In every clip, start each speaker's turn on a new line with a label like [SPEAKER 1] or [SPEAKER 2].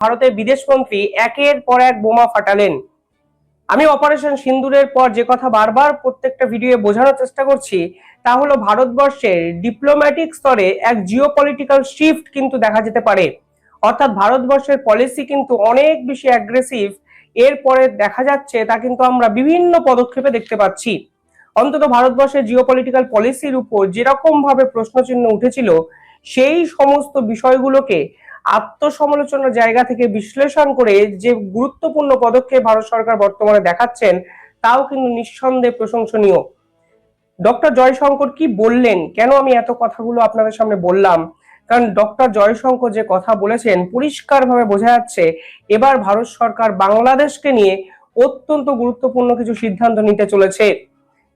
[SPEAKER 1] ভারতের বিদেশমন্ত্রী একের পর এক বোমা ফাটালেন। আমি অপারেশন সিন্দুরের পর যে কথা বারবার প্রত্যেকটা ভিডিওয়ে বোঝানোর চেষ্টা করছি, তা হলো ভারতবর্ষের ডিপ্লোম্যাটিক স্তরে এক জিও পলিটিক্যাল শিফট কিন্তু দেখা যেতে পারে। অর্থাৎ ভারতবর্ষের পলিসি কিন্তু অনেক বেশি অ্যাগ্রেসিভ এরপরে দেখা যাচ্ছে তা কিন্তু আমরা বিভিন্ন পদক্ষেপে দেখতে পাচ্ছি। অন্তত ভারতবর্ষের জিও পলিটিক্যাল পলিসির উপর যেরকম ভাবে প্রশ্নচিহ্ন উঠেছিল, সেই সমস্ত বিষয়গুলোকে আত্মসমালোচনার জায়গা থেকে বিশ্লেষণ করে যে গুরুত্বপূর্ণ পদক্ষেপ ভারত সরকার বর্তমানে দেখাচ্ছেন, তাও কিন্তু নিঃসন্দেহে প্রশংসনীয়। ডক্টর জয়শঙ্কর কি বললেন? কেন আমি এত কথাগুলো আপনাদের সামনে বললাম? কারণ ডক্টর জয়শঙ্কর যে কথা বলেছেন, পরিষ্কারভাবে বোঝা যাচ্ছে এবার ভারত সরকার বাংলাদেশকে নিয়ে অত্যন্ত গুরুত্বপূর্ণ কিছু সিদ্ধান্ত নিতে চলেছে।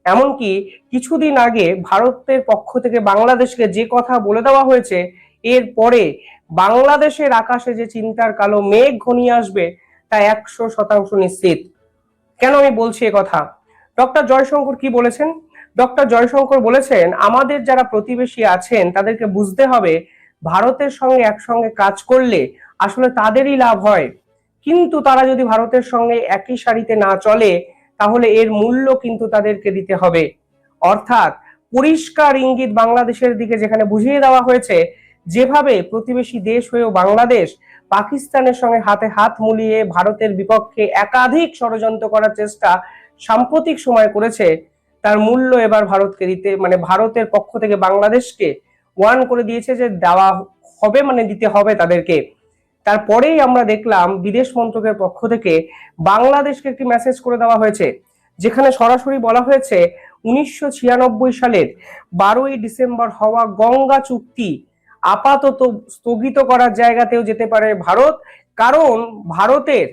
[SPEAKER 1] এমনকি কিছুদিন আগে ভারতের পক্ষ থেকে বাংলাদেশকে যে কথা বলে দেওয়া হয়েছে এর পরে বাংলাদেশের আকাশে যে চিন্তার কালো মেঘ ঘনিয়ে আসবে, তা একশো শতাংশ নিশ্চিত। কেন আমি বলছি কথা? ডক্টর জয়শঙ্কর কি বলেছেন? ডক্টর জয়শঙ্কর বলেছেন, আমাদের যারা প্রতিবেশী আছেন, তাদেরকে বুঝতে হবে ভারতের সঙ্গে একসঙ্গে কাজ করলে আসলে তাদেরই লাভ হয়। কিন্তু তারা যদি ভারতের সঙ্গে একই সারিতে না চলে, তাহলে এর মূল্য কিন্তু তাদেরকে দিতে হবে। অর্থাৎ পরিষ্কার ইঙ্গিত বাংলাদেশের দিকে যেখানে বুঝিয়ে দেওয়া হয়েছে যেভাবে প্রতিবেশী দেশ হয়েও বাংলাদেশ পাকিস্তানের সঙ্গে হাতে হাত মুলিয়ে ভারতের বিপক্ষে একাধিক ষড়যন্ত্র করার চেষ্টা সাম্প্রতিক সময় করেছে, তার মূল্য এবার ভারতকে দিতে মানে ভারতের পক্ষ থেকে বাংলাদেশকে ওয়ান করে দিয়েছে যে দেওয়া হবে মানে দিতে হবে তাদেরকে। তারপরেই আমরা দেখলাম বিদেশ মন্ত্রকের পক্ষ থেকে বাংলাদেশকে একটি মেসেজ করে দেওয়া হয়েছে, যেখানে সরাসরি বলা হয়েছে, উনিশশো ছিয়ানব্বই সালের বারোই ডিসেম্বর হওয়া গঙ্গা চুক্তি আপাতত স্থগিত করার জায়গাতেও যেতে পারে ভারত। কারণ ভারতের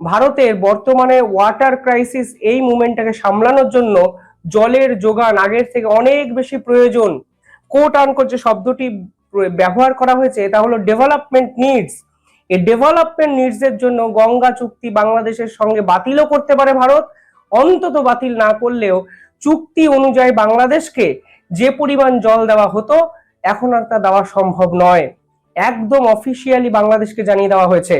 [SPEAKER 1] ভারতের বর্তমানে ওয়াটার ক্রাইসিস এই মুভমেন্টটাকে সামলানোর জন্য জলের যোগান আগের থেকে অনেক বেশি প্রয়োজন। কোট আনকোট যে শব্দটি ব্যবহার করা হয়েছে, তা হলো ডেভেলপমেন্ট নিডস এই ডেভেলপমেন্ট নিডস এর জন্য গঙ্গা চুক্তি বাংলাদেশের সঙ্গে বাতিলও করতে পারে ভারত। অন্তত বাতিল না করলেও চুক্তি অনুযায়ী বাংলাদেশকে যে পরিমাণ জল দেওয়া হতো এখন আর তা দেওয়া সম্ভব নয়। একদম অফিসিয়ালি বাংলাদেশকে জানিয়ে দেওয়া হয়েছে।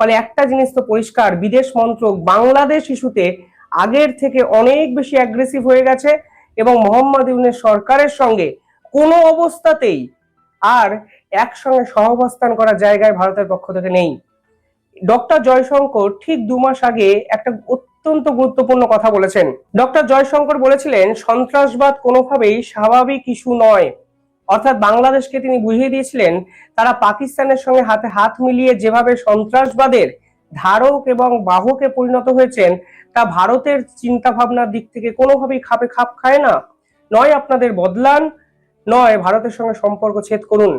[SPEAKER 1] ফলে একটা জিনিস তো পরিষ্কার, বিদেশ মন্ত্রক বাংলাদেশ ইস্যুতে আগের থেকে অনেক বেশি অ্যাগ্রেসিভ হয়ে গেছে এবং মোহাম্মদ ইউনের সরকারের সঙ্গে কোনো অবস্থাতেই আর একসঙ্গে সহাবস্থান করার জায়গায় ভারতের পক্ষ থেকে নেই। ডক্টর জয়শঙ্কর ঠিক দু মাস আগে একটা অত্যন্ত গুরুত্বপূর্ণ কথা বলেছেন। ডক্টর জয়শঙ্কর বলেছিলেন, সন্ত্রাসবাদ কোনোভাবেই স্বাভাবিক ইস্যু নয়। অর্থাৎ বাংলাদেশকে তিনি বুঝিয়ে দিয়েছিলেন, তারা পাকিস্তানের সঙ্গে হাতে হাত মিলিয়ে যেভাবে সন্ত্রাসবাদের ধারক এবং বাহকে পরিণত হয়েছেন, তা ভারতের চিন্তা ভাবনার দিক থেকে কোনোভাবেই খাপে খাপ খায় না। নয়, আপনাদের বদলান। নয়, ভারতের সঙ্গে সম্পর্ক ছেদ করুন।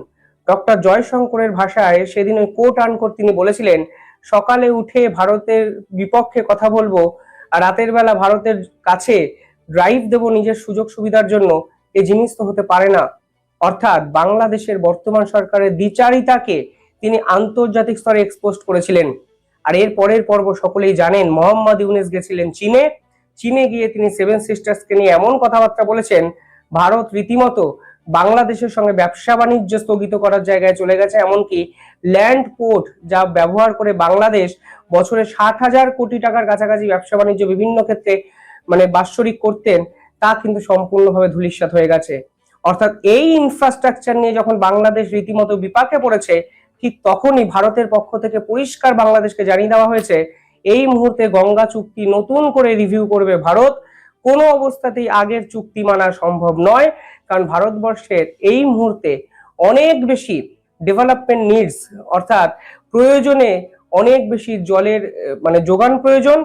[SPEAKER 1] ডক্টর জয়শঙ্করের ভাষায় সেদিন ওই কোট আনকোট তিনি বলেছিলেন, সকালে উঠে ভারতের বিপক্ষে কথা বলব, আর রাতের বেলা ভারতের কাছে ড্রাইভ দেব নিজের সুযোগ সুবিধার জন্য এই জিনিস তো হতে পারে না। অর্থাৎ বাংলাদেশের বর্তমান সরকারের দ্বিচারিতাকে তিনি আন্তর্জাতিক স্তরে এক্সপোস্ট করেছিলেন। আর এর পরের পর্ব সকলেই জানেন, মোহাম্মদ ইউনেস গেছিলেন চীনে। চীনে গিয়ে তিনি সেভেন সিস্টার্সকে নিয়ে এমন কথাবার্তা বলেছেন, ভারত রীতিমতো বাংলাদেশের সঙ্গে ব্যবসা বাণিজ্য স্থগিত করার জায়গায় চলে গেছে, এমনকি ল্যান্ড পোর্ট যা ব্যবহার করে বাংলাদেশ বছরে ষাট হাজার কোটি টাকার কাছাকাছি ব্যবসা বাণিজ্য বিভিন্ন ক্ষেত্রে মানে বাৎসরিক করতেন, তা কিন্তু সম্পূর্ণভাবে ধূলিসাৎ হয়ে গেছে। অর্থাৎ এই ইনফ্রাস্ট্রাকচার নিয়ে যখন বাংলাদেশ রীতিমতো বিপাকে পড়েছে, ঠিক তখনই ভারতের পক্ষ থেকে পরিষ্কার বাংলাদেশকে জানিয়ে দেওয়া হয়েছে, এই মুহূর্তে গঙ্গা চুক্তি নতুন করে রিভিউ করবে ভারত। কোনো অবস্থাতেই আগের চুক্তি মানা সম্ভব নয়, কারণ ভারতবর্ষের এই মুহূর্তে অনেক বেশি ডেভেলপমেন্ট নিডস অর্থাৎ প্রয়োজনে অনেক বেশি জলের মানে যোগান প্রয়োজন,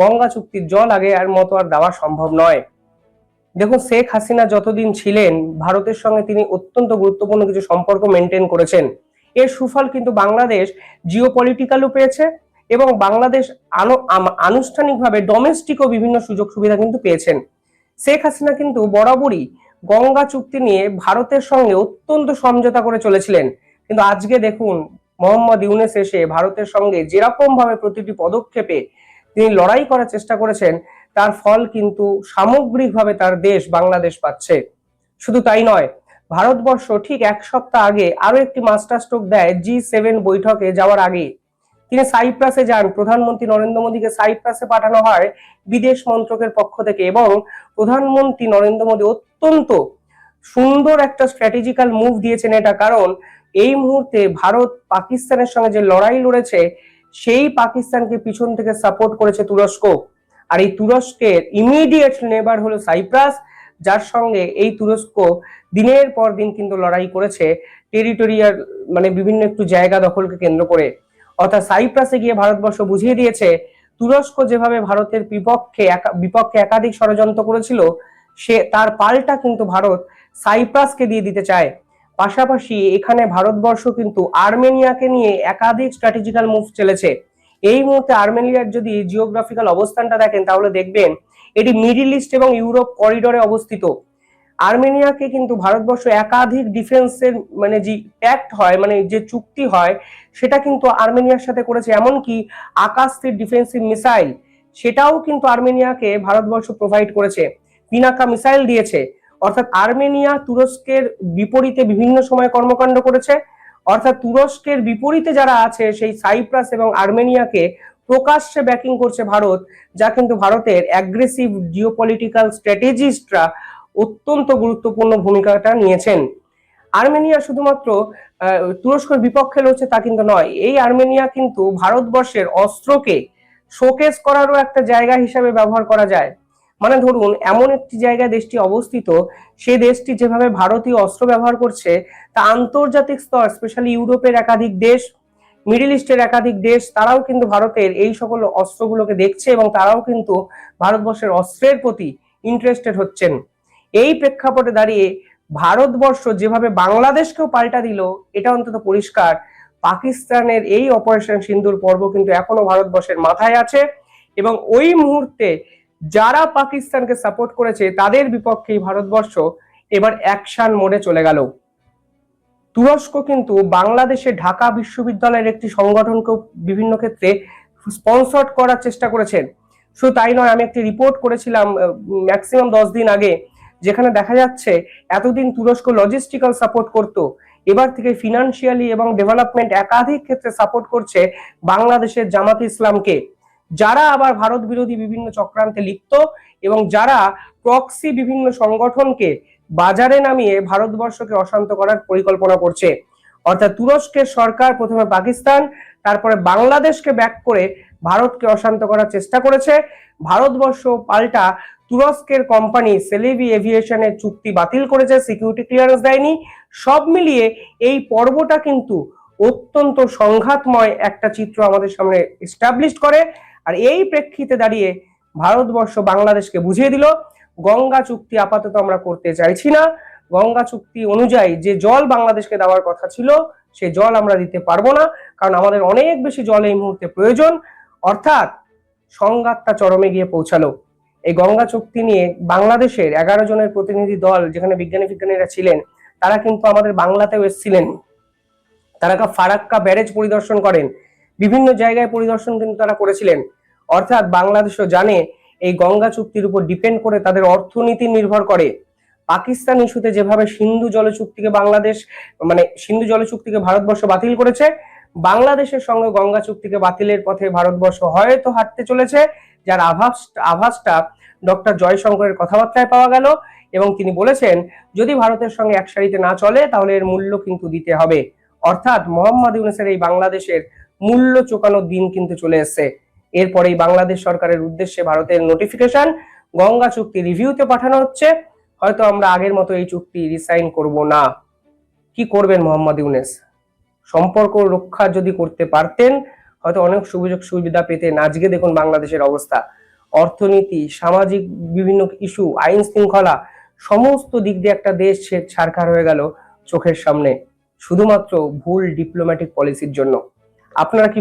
[SPEAKER 1] গঙ্গা চুক্তির জল আগে আর মতো আর দেওয়া সম্ভব নয়। দেখুন শেখ হাসিনা যতদিন ছিলেন, ভারতের সঙ্গে তিনি অত্যন্ত গুরুত্বপূর্ণ কিছু সম্পর্ক মেনটেন করেছেন। এর সুফল কিন্তু বাংলাদেশ জিও পলিটিক্যালও পেয়েছে এবং বাংলাদেশ আনুষ্ঠানিকভাবে ডোমেস্টিকও বিভিন্ন সুযোগ সুবিধা কিন্তু পেয়েছেন। শেখ হাসিনা কিন্তু বরাবরই গঙ্গা চুক্তি নিয়ে ভারতের সঙ্গে অত্যন্ত সমঝোতা করে চলেছিলেন। কিন্তু আজকে দেখুন, মোহাম্মদ ইউনেস এসে ভারতের সঙ্গে যেরকম ভাবে প্রতিটি পদক্ষেপে তিনি লড়াই করার চেষ্টা করেছেন তার ফল কিন্তু সামগ্রিকভাবে তার দেশ বাংলাদেশ পাচ্ছে। শুধু তাই নয়, ভারতবর্ষ ঠিক এক সপ্তাহ আগে আরও একটি মাস্টার স্ট্রোক দেয় জি সেভেন বৈঠকে যাওয়ার আগে। তিনি সাইপ্রাসে যান। প্রধানমন্ত্রী নরেন্দ্র মোদীকে সাইপ্রাসে পাঠানো হয় বিদেশ মন্ত্রকের পক্ষ থেকে এবং প্রধানমন্ত্রী নরেন্দ্র মোদী অত্যন্ত সুন্দর একটা স্ট্র্যাটেজিক্যাল মুভ দিয়েছেন এটা। কারণ এই মুহূর্তে ভারত পাকিস্তানের সঙ্গে যে লড়াই লড়েছে, সেই পাকিস্তানকে পিছন থেকে সাপোর্ট করেছে তুরস্ক। আর এই তুরস্কের ইমিডিয়েট নেবার হলো সাইপ্রাস, যার সঙ্গে এই তুরস্ক দিনের পর দিন কিন্তু লড়াই করেছে টেরিটোরিয়াল মানে বিভিন্ন একটু জায়গা দখলকে কেন্দ্র করে। অর্থাৎ সাইপ্রাসে গিয়ে ভারতবর্ষ বুঝিয়ে দিয়েছে, তুরস্ক যেভাবে ভারতের বিপক্ষে বিপক্ষে একাধিক ষড়যন্ত্র করেছিল, সে তার পাল্টা কিন্তু ভারত সাইপ্রাসকে দিয়ে দিতে চায়। পাশাপাশি এখানে ভারতবর্ষ কিন্তু আর্মেনিয়াকে নিয়ে একাধিক স্ট্র্যাটেজিক্যাল মুভ চলেছে। এই মুহূর্তে আর্মেনিয়ার যদি জিওগ্রাফিক্যাল অবস্থানটা দেখেন, তাহলে দেখবেন এটি মিডিল ইস্ট এবং ইউরোপ করিডোরে অবস্থিত। আর্মেনিয়াকে কিন্তু ভারতবর্ষ একাধিক ডিফেন্সের মানে যে প্যাক্ট হয় মানে যে চুক্তি হয়, সেটা কিন্তু আর্মেনিয়ার সাথে করেছে। এমনকি আকাশস্থির ডিফেন্সিভ মিসাইল সেটাও কিন্তু আর্মেনিয়াকে ভারতবর্ষ প্রোভাইড করেছে। পিনাকা মিসাইল দিয়েছে। অর্থাৎ আর্মেনিয়া তুরস্কের বিপরীতে বিভিন্ন সময় কর্মকাণ্ড করেছে। অর্থাৎ তুরস্কের বিপরীতে যারা আছে, সেই সাইপ্রাস এবং আর্মেনিয়াকে প্রকাশ্যে ব্যাকিং করছে ভারত, যা কিন্তু ভারতের অ্যাগ্রেসিভ জিওপলিটিক্যাল স্ট্র্যাটেজিস্টরা অত্যন্ত গুরুত্বপূর্ণ ভূমিকাটা নিয়েছেন। আর্মেনিয়া শুধুমাত্র তুরস্কের বিপক্ষে লড়ছে তা কিন্তু নয়। এই আর্মেনিয়া কিন্তু ভারতবর্ষের অস্ত্রকে শোকেস করারও একটা জায়গা হিসাবে ব্যবহার করা যায়। মানে ধরুন, এমন একটি জায়গায় দেশটি অবস্থিত, সে দেশটি যেভাবে ভারতীয় অস্ত্র ব্যবহার করছে, তা আন্তর্জাতিক স্তর স্পেশালি ইউরোপের একাধিক দেশ, মিডিল ইস্টের একাধিক দেশ, তারাও কিন্তু ভারতের এই সকল অস্ত্রগুলোকে দেখছে এবং তারাও কিন্তু ভারতবর্ষের অস্ত্রের প্রতি ইন্টারেস্টেড হচ্ছেন। এই প্রেক্ষাপটে দাঁড়িয়ে ভারতবর্ষ যেভাবে বাংলাদেশকেও পাল্টা দিল, এটা অন্তত পরিষ্কার। পাকিস্তানের এই অপারেশন সিন্দুর পর্ব কিন্তু এখনও ভারতবর্ষের মাথায় আছে এবং ওই মুহূর্তে যারা পাকিস্তানকে সাপোর্ট করেছে, তাদের বিপক্ষেই ভারতবর্ষ এবার অ্যাকশন মোডে চলে গেল। তুরস্ক কিন্তু বাংলাদেশে ঢাকা বিশ্ববিদ্যালয়ের একটি সংগঠনকেও বিভিন্ন ক্ষেত্রে স্পন্সর করার চেষ্টা করেছেন শুধু তাই নয়, আমি একটি রিপোর্ট করেছিলাম ম্যাক্সিমাম দশ দিন আগে, যেখানে দেখা যাচ্ছে এতদিন তুরস্ক লজিস্টিক্যাল সাপোর্ট করত, এবার থেকে ফিনান্সিয়ালি এবং ডেভেলপমেন্ট একাধিক ক্ষেত্রে সাপোর্ট করছে বাংলাদেশের জামাত ইসলামকে। যারা আবার ভারত বিরোধী বিভিন্ন চক্রান্তে লিপ্ত এবং যারা প্রক্সি বিভিন্ন সংগঠনকে বাজারে নামিয়ে ভারতবর্ষকে অশান্ত করার পরিকল্পনা করছে। অর্থাৎ তুরস্কের সরকার প্রথমে পাকিস্তান, তারপরে বাংলাদেশকে ব্যাক করে ভারতকে অশান্ত করার চেষ্টা করেছে। ভারতবর্ষ পাল্টা তুরস্কের কোম্পানি সেলেভি এভিয়েশনের চুক্তি বাতিল করেছে সিকিউরিটি ক্লিয়ারেন্স দেয়নি। সব মিলিয়ে এই পর্বটা কিন্তু অত্যন্ত সংঘাতময় একটা চিত্র আমাদের সামনে এস্টাবলিশ করে। আর এই প্রেক্ষিতে দাঁড়িয়ে ভারতবর্ষ বাংলাদেশকে বুঝিয়ে দিল, গঙ্গা চুক্তি আপাতত আমরা করতে চাইছি না। গঙ্গা চুক্তি অনুযায়ী যে জল বাংলাদেশকে দেওয়ার কথা ছিল, সে জল আমরা দিতে পারব না, কারণ আমাদের অনেক বেশি জল এই মুহূর্তে প্রয়োজন। অর্থাৎ সংঘাতটা চরমে গিয়ে পৌঁছালো। এই গঙ্গা চুক্তি নিয়ে বাংলাদেশের এগারো জনের প্রতিনিধি দল, যেখানে বিজ্ঞানী বিজ্ঞানীরা ছিলেন, তারা কিন্তু আমাদের বাংলাতেও এসেছিলেন। তারা ফারাক্কা ব্যারেজ পরিদর্শন করেন। বিভিন্ন জায়গায় পরিদর্শন কিন্তু তারা করেছিলেন। অর্থাৎ বাংলাদেশও জানে এই গঙ্গা চুক্তির উপর ডিপেন্ড করে তাদের অর্থনীতি নির্ভর করে। পাকিস্তান ইস্যুতে যেভাবে সিন্ধু জল চুক্তিকে বাংলাদেশ মানে সিন্ধু জল চুক্তিকে ভারতবর্ষ বাতিল করেছে, বাংলাদেশের সঙ্গে গঙ্গা চুক্তিকে বাতিলের পথে ভারতবর্ষ হয়তো হাঁটতে চলেছে, যার আভাস, আভাসটা ডক্টর জয়শঙ্করের কথাবার্তায় পাওয়া গেল এবং তিনি বলেছেন, যদি ভারতের সঙ্গে এক সারিতে না চলে, তাহলে এর মূল্য কিন্তু দিতে হবে। অর্থাৎ মোহাম্মদ ইউনুসের এই বাংলাদেশের মূল্য চোকানোর দিন কিন্তু চলে এসেছে। এরপরেই বাংলাদেশ সরকারের উদ্দেশ্যে ভারতের নোটিফিকেশন গঙ্গা চুক্তি রিভিউতে পাঠানো হচ্ছে। হয়তো আমরা আগের মতো এই চুক্তি রিসাইন করব না। কি করবেন মোহাম্মদ ইউনেস? সম্পর্ক রক্ষা যদি করতে পারতেন, হয়তো অনেক সুযোগ সুবিধা পেতেন আজকে দেখুন বাংলাদেশের অবস্থা। অর্থনীতি, সামাজিক বিভিন্ন ইস্যু আইন শৃঙ্খলা, সমস্ত দিক দিয়ে একটা দেশ ছাড়খার হয়ে গেল চোখের সামনে। শুধুমাত্র ভুল ডিপ্লোম্যাটিক পলিসির জন্য। আপনারা কি